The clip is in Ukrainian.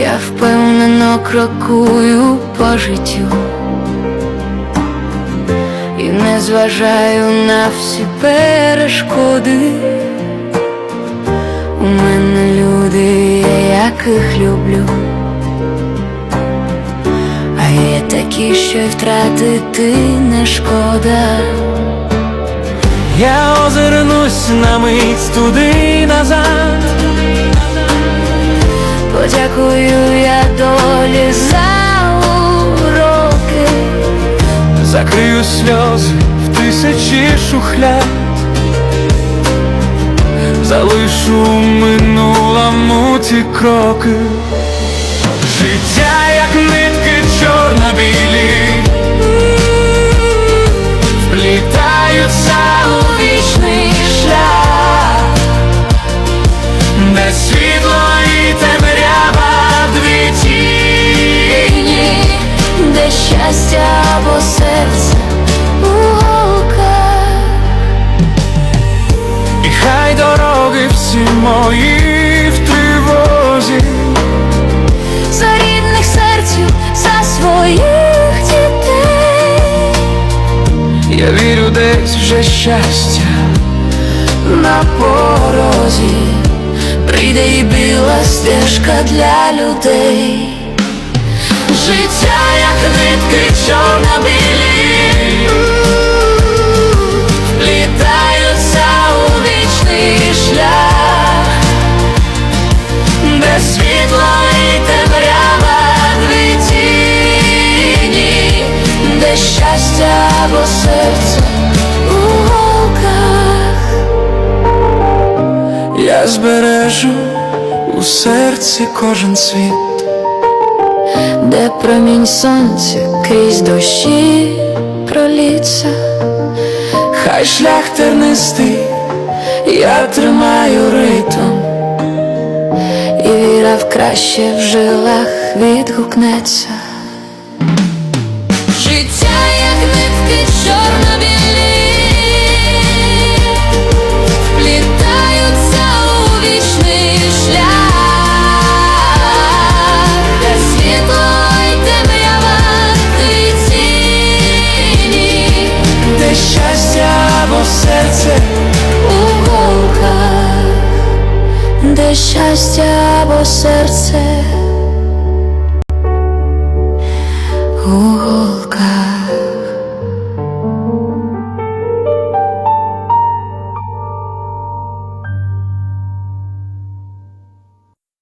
Я впевнено крокую по життю і не зважаю на всі перешкоди. У мене люди, я яких люблю, а є такі, що й втратити не шкода. Я озирнусь на мить туди назад. Подякую я долі за уроки. Закрию сльози в тисячі шухляд, залишу в минулому ті кроки. Життя, мої в тривозі, За рідних серців, за своїх дітей. я вірю десь вже щастя на порозі. Прийде і біла стежка для людей. Життя, як нитки чорно-білі, серце у голках. я збережу у серці кожен світ. де промінь сонця крізь дощі проліться, Хай шлях тернистий, я тримаю ритм. і віра в краще в жилах відгукнеться. Життя, Це щастя або серце. Ого.